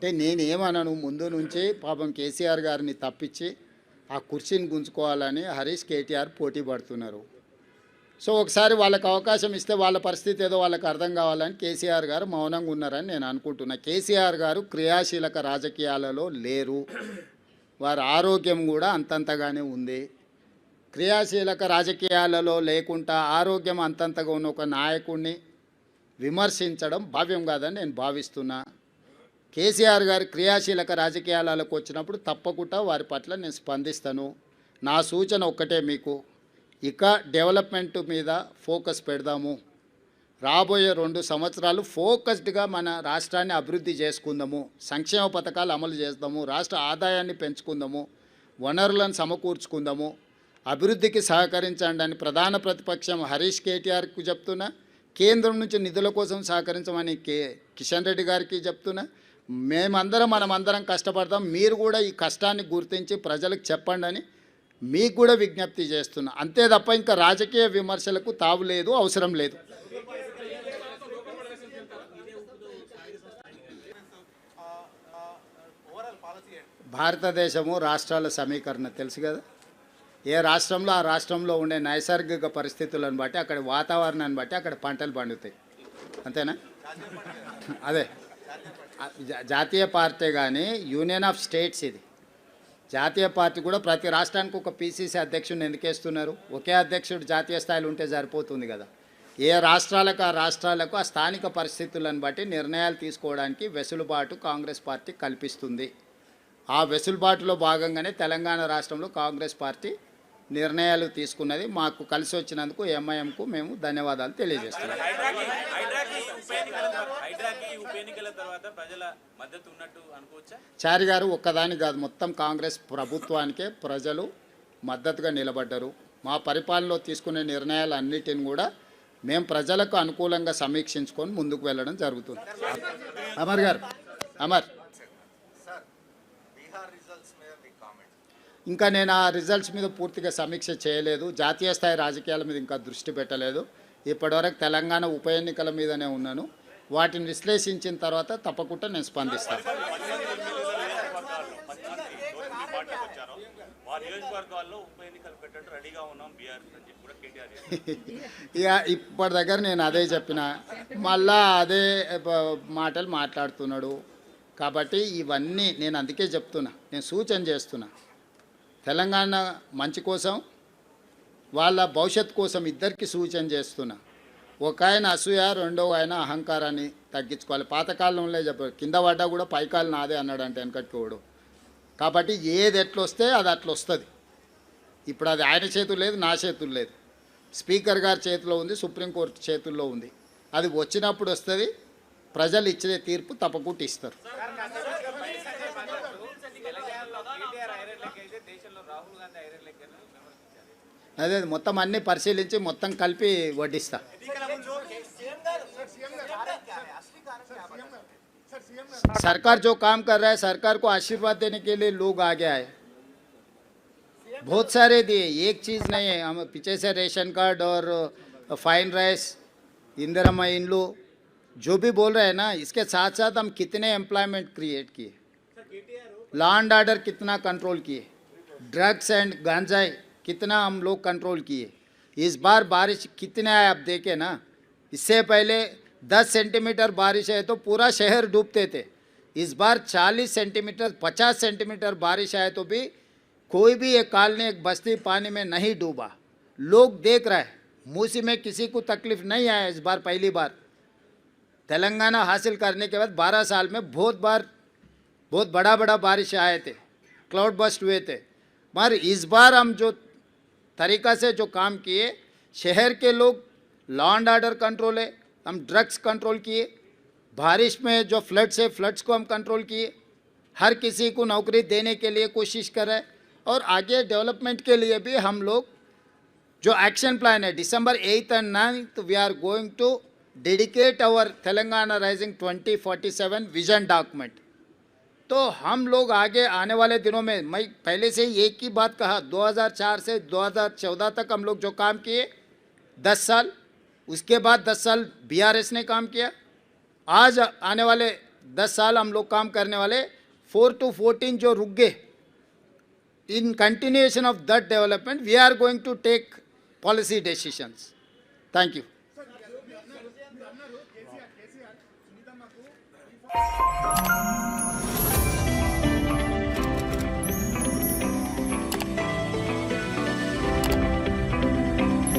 అంటే నేనేమనను ముందు నుంచి పాపం కేసీఆర్ గారిని తప్పించి ఆ కుర్చీని గుంజుకోవాలని హరీష్ కేటీఆర్ పోటీ పడుతున్నారు. సో ఒకసారి వాళ్ళకి అవకాశం ఇస్తే వాళ్ళ పరిస్థితి ఏదో వాళ్ళకి అర్థం కావాలని కేసీఆర్ గారు మౌనంగా ఉన్నారని నేను అనుకుంటున్నా. కేసీఆర్ గారు క్రియాశీలక రాజకీయాలలో లేరు. వారి ఆరోగ్యం కూడా అంతంతగానే ఉంది. క్రియాశీలక రాజకీయాలలో లేకుండా ఆరోగ్యం అంతంతగా ఉన్న ఒక నాయకుడిని విమర్శించడం భావ్యం కాదని నేను భావిస్తున్నా. కేసీఆర్ గారి క్రియాశీలక రాజకీయాలకు వచ్చినప్పుడు తప్పకుండా వారి పట్ల నేను స్పందిస్తాను. నా సూచన ఒక్కటే మీకు. ఇక డెవలప్మెంట్ మీద ఫోకస్ పెడదాము. రాబోయే రెండు సంవత్సరాలు ఫోకస్డ్గా మన రాష్ట్రాన్ని అభివృద్ధి చేసుకుందాము. సంక్షేమ పథకాలు అమలు చేద్దాము. రాష్ట్ర ఆదాయాన్ని పెంచుకుందాము. వనరులను సమకూర్చుకుందాము. అభివృద్ధికి సహకరించండి అని ప్రధాన ప్రతిపక్షం హరీష్ కేటీఆర్కు చెప్తున్నా. కేంద్రం నుంచి నిధుల కోసం సహకరించమని కే కిషన్ రెడ్డి గారికి చెప్తున్నా. మేమందరం మనమందరం కష్టపడతాం. మీరు కూడా ఈ కష్టాన్ని గుర్తించి ప్రజలకు చెప్పండి అని మీకు కూడా విజ్ఞప్తి చేస్తున్నా. అంతే తప్ప ఇంకా రాజకీయ విమర్శలకు తావు లేదు అవసరం లేదు. భారతదేశము రాష్ట్రాల సమీకరణ తెలుసు కదా? ఏ రాష్ట్రంలో ఆ రాష్ట్రంలో ఉండే నైసర్గిక పరిస్థితులను బట్టి అక్కడ వాతావరణాన్ని బట్టి అక్కడ పంటలు పండుతాయి. అంతేనా? అదే. జాతీయ పార్టీ కానీ యూనియన్ ఆఫ్ స్టేట్స్ ఇది. జాతీయ పార్టీ కూడా ప్రతి రాష్ట్రానికి ఒక పీసీసీ అధ్యక్షుడిని ఎందుకేస్తున్నారు ఒకే అధ్యక్షుడు జాతీయ స్థాయిలో ఉంటే సరిపోతుంది కదా. ఏ రాష్ట్రాలకు ఆ రాష్ట్రాలకు ఆ స్థానిక పరిస్థితులను బట్టి నిర్ణయాలు తీసుకోవడానికి వెసులుబాటు కాంగ్రెస్ పార్టీ కల్పిస్తుంది. ఆ వెసులుబాటులో భాగంగానే తెలంగాణ రాష్ట్రంలో కాంగ్రెస్ పార్టీ నిర్ణయాలు తీసుకున్నది. మాకు కలిసి వచ్చినందుకు ఎంఐఎంకు మేము ధన్యవాదాలు తెలియజేస్తున్నాం. ఎన్నికల తర్వాత ప్రజల మద్దతు ఉన్నట్టు అనుకోవచ్చా? చారి గారు ఒక్కదాని కాదు మొత్తం కాంగ్రెస్ ప్రభుత్వానికే ప్రజలు మద్దతుగా నిలబడ్డారు. మా పరిపాలనలో తీసుకునే నిర్ణయాలు అన్నిటిని కూడా మేము ప్రజలకు అనుకూలంగా సమీక్షించుకొని ముందుకు వెళ్ళడం జరుగుతుంది. అమర్ గారు అమర్. ఇంకా నేను ఆ రిజల్ట్స్ మీద పూర్తిగా సమీక్ష చేయలేదు. జాతీయ స్థాయి రాజకీయాల మీద ఇంకా దృష్టి పెట్టలేదు. ఇప్పటివరకు తెలంగాణ ఉప ఎన్నికల మీదనే ఉన్నాను. వాటిని విశ్లేషించిన తర్వాత తప్పకుండా నేను స్పందిస్తాను. ఇప్పటి దగ్గర నేను అదే చెప్పిన. మళ్ళా అదే మాటలు మాట్లాడుతున్నాడు. కాబట్టి ఇవన్నీ నేను అందుకే చెప్తున్నా. నేను సూచన చేస్తున్నా. తెలంగాణ మంచి కోసం వాళ్ళ భవిష్యత్ కోసం ఇద్దరికి సూచన చేస్తున్నా. ఒక ఆయన అసూయ రెండో ఆయన అహంకారాన్ని తగ్గించుకోవాలి. పాతకాలంలో చెప్పారు కింద పడ్డా కూడా పైకాలు నాదే అన్నాడు అంటే వెనకట్టుకోడు. కాబట్టి ఏది ఎట్లా వస్తే అది అట్లా వస్తుంది ఇప్పుడు అది ఆయన చేతులు లేదు నా చేతులు లేదు. స్పీకర్ గారి చేతిలో ఉంది సుప్రీంకోర్టు చేతుల్లో ఉంది. అది వచ్చినప్పుడు వస్తుంది ప్రజలు ఇచ్చే తీర్పు తప్పకుండా ఇస్తారు. అదే మొత్తం అన్నీ పరిశీలించి మొత్తం కలిపి వడ్డిస్తా. सरकार जो काम कर रहा है, सरकार को आशीर्वाद देने के लिए लोग आगे आए। बहुत सारे दिए, एक चीज़ नहीं है। हम पीछे से रेशन कार्ड और फाइन राइस इंदिरा इंड्लू जो भी बोल रहे हैं ना, इसके साथ साथ हम कितने एम्प्लॉयमेंट क्रिएट किए। लॉ एंड ऑर्डर कितना कंट्रोल किए। ड्रग्स एंड गांजाई कितना हम लोग कंट्रोल किए। इस बार बारिश कितने आए आप देखे ना, इससे पहले 10 सेंटीमीटर बारिश है तो पूरा शहर डूबते थे। इस बार 40 सेंटीमीटर 50 सेंटीमीटर बारिश आए तो भी कोई भी एक कॉलोनी, एक बस्ती पानी में नहीं डूबा। लोग देख रहे हैं मूसी में किसी को तकलीफ़ नहीं आया इस बार पहली बार। तेलंगाना हासिल करने के बाद 12 साल में बहुत बार, बहुत बड़ा बड़ा बारिश आए थे, क्लाउड बस्ट हुए थे। मगर इस बार हम जो तरीका से जो काम किए, शहर के लोग लॉ एंड ऑर्डर कंट्रोल है हम ड्रग्स कंट्रोल किए, बारिश में जो फ्लड्स है फ्लड्स को हम कंट्रोल किए। हर किसी को नौकरी देने के लिए कोशिश कर रहे और आगे डेवलपमेंट के लिए भी हम लोग जो एक्शन प्लान है December eight and ninth we are going to dedicate our Telangana rising 2047 vision document तो हम लोग आगे आने वाले दिनों में, मैं पहले से ही एक ही बात कहा 2004 से 2014 तक हम लोग जो काम किए 10 साल उसके बाद 10 साल बीआरएस ने काम किया। आज आने वाले 10 साल हम लोग काम करने वाले फोर टू 14 जो रुक गए in continuation of that development we are going to take policy decisions thank you